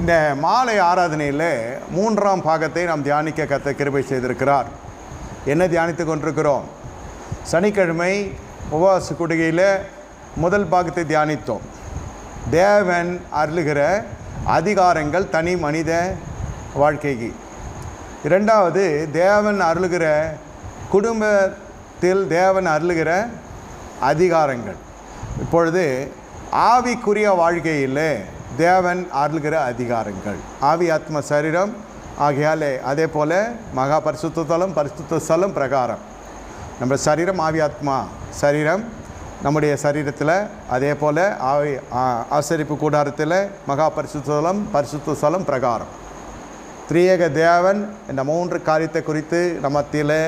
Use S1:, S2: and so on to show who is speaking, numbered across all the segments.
S1: இந்த மாலை ஆராதனையில் மூன்றாம் பாகத்தை நாம் தியானிக்க கத்த கிருபை செய்திருக்கிறார். என்ன தியானித்து கொண்டிருக்கிறோம்? சனிக்கிழமை உபவாச குடுகையில் முதல் பாகத்தை தியானித்தோம். தேவன் அருளுகிற அதிகாரங்கள் தனி மனித வாழ்க்கைக்கு. இரண்டாவது தேவன் அருளுகிற குடும்பத்தில் தேவன் அருளுகிற அதிகாரங்கள். இப்பொழுது ஆவிக்குரிய வாழ்க்கையில் தேவன் அருளுகிற அதிகாரங்கள். ஆவி ஆத்ம சரீரம் ஆகையாலே அதே போல் மகா பரிசுத்தலம் பரிசுத்தலம் பரிசுத்த ஸ்தலம் பிரகாரம். நம்ம சரீரம் ஆவி ஆத்மா சரீரம். நம்முடைய சரீரத்தில் அதே போல் ஆவி ஆசரிப்பு கூடாரத்தில் மகா பரிசுத்தலம் பரிசுத்தலம் பரிசுத்த ஸ்தலம் பிரகாரம். திரியேக தேவன் இந்த மூன்று காரியத்தை குறித்து நம்ம மத்தியில்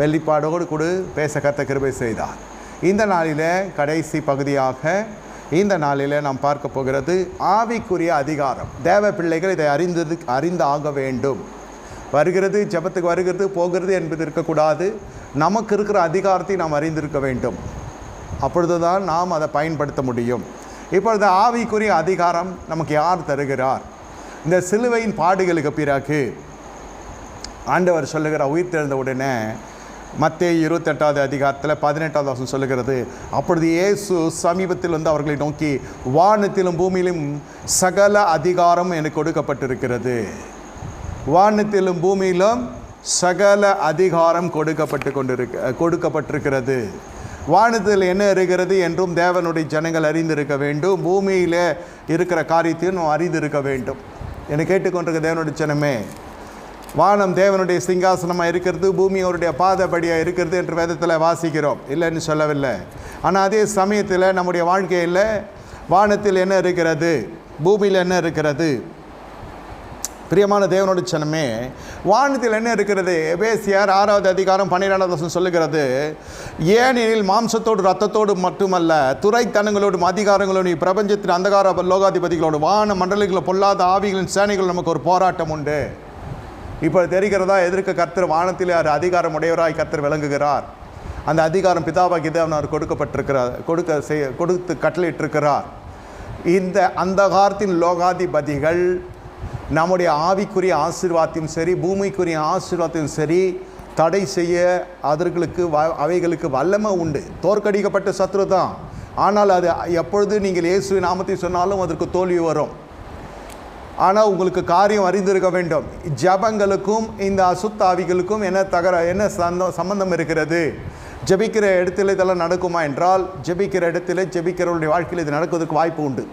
S1: வெளிப்பாடோடு கூட பேச கத்த கிருபை செய்தார். இந்த நாளில் கடைசி பகுதியாக இந்த நாளில் நாம் பார்க்க போகிறது ஆவிக்குரிய அதிகாரம். தேவ பிள்ளைகள் இதை அறிந்தது அறிந்து ஆக வேண்டும். வருகிறது ஜெபத்துக்கு வருகிறது போகிறது என்பது இருக்கக்கூடாது. நமக்கு இருக்கிற அதிகாரத்தை நாம் அறிந்திருக்க வேண்டும். அப்பொழுதுதான் நாம் அதை பயன்படுத்த முடியும். இப்பொழுது ஆவிக்குரிய அதிகாரம் நமக்கு யார் தருகிறார்? இந்த சிலுவையின் பாடுகளுக்கு பிறகு ஆண்டவர் சொல்லுகிற உயிர் தெழுந்த உடனே மத்திய இருபத்தெட்டாவது அதிகாரத்தில் பதினெட்டாவது வருஷம் சொல்லுகிறது அப்பொழுது இயேசு சமீபத்தில் வந்து அவர்களை நோக்கி வானத்திலும் பூமியிலும் சகல அதிகாரம் எனக்கு கொடுக்கப்பட்டிருக்கிறது. வானத்திலும் பூமியிலும் சகல அதிகாரம் கொடுக்கப்பட்டு கொண்டிருக்க கொடுக்கப்பட்டிருக்கிறது. வானத்தில் என்ன இருக்கிறது என்றும் தேவனுடைய ஜனங்கள் அறிந்திருக்க வேண்டும். பூமியில் இருக்கிற காரியத்தையும் அறிந்திருக்க வேண்டும். என்னை கேட்டுக்கொண்டிருக்க தேவனுடைய ஜனமே வானம் தேவனுடைய சிங்காசனமாக இருக்கிறது பூமி அவருடைய பாதபடியாக இருக்கிறது என்று வேதத்தில் வாசிக்கிறோம். இல்லைன்னு சொல்லவில்லை. ஆனால் அதே சமயத்தில் நம்முடைய வாழ்க்கையில் வானத்தில் என்ன இருக்கிறது? பூமியில் என்ன இருக்கிறது? பிரியமான தேவனோட சனமே வானத்தில் என்ன இருக்கிறது? எபேசியார் ஆறாவது அதிகாரம் பன்னிரெண்டாவது வருஷம் சொல்லுகிறது ஏனெனில் மாம்சத்தோடு ரத்தத்தோடு மட்டுமல்ல துறைத்தனங்களோடும் அதிகாரங்களோடும் இப்பிரபஞ்சத்தின் அந்தகார லோகாதிபதிகளோடு வான மண்டலங்களில் பொல்லாத ஆவிகளின் சேனைகள் நமக்கு ஒரு போராட்டம் உண்டு. இப்போ தெரிகிறதா எதிர்க்க கர்த்தர் வானத்தில் யார் அதிகாரம் உடையவராய் கர்த்தர் விளங்குகிறார்? அந்த அதிகாரம் பிதாவாகி தேவனார் கொடுக்கப்பட்டிருக்கிறார். கொடுக்க செய்ய கொடுத்து கட்டளையிட்டிருக்கிறார். இந்த அந்தகாரத்தின் லோகாதிபதிகள் நம்முடைய ஆவிக்குரிய ஆசீர்வாதத்தையும் சரி பூமிக்குரிய ஆசீர்வாதத்தையும் சரி தடை செய்ய அதர்களுக்கு வ அவைகளுக்கு வல்லமை உண்டு. தோற்கடிக்கப்பட்ட சத்ரு தான் ஆனால் அது எப்பொழுது நீங்கள் இயேசு நாமத்தை சொன்னாலும் அதற்கு தோல்வி வரும். ஆனால் உங்களுக்கு காரியம் அறிந்திருக்க வேண்டும். ஜபங்களுக்கும் இந்த அசுத்தாவிகளுக்கும் என்ன தகர என்ன சந்தம் சம்பந்தம் இருக்கிறது? ஜெபிக்கிற இடத்துல இதெல்லாம் நடக்குமா என்றால் ஜெபிக்கிற இடத்துல ஜபிக்கிறவருடைய வாழ்க்கையில் இது நடக்குவதற்கு வாய்ப்பு உண்டு.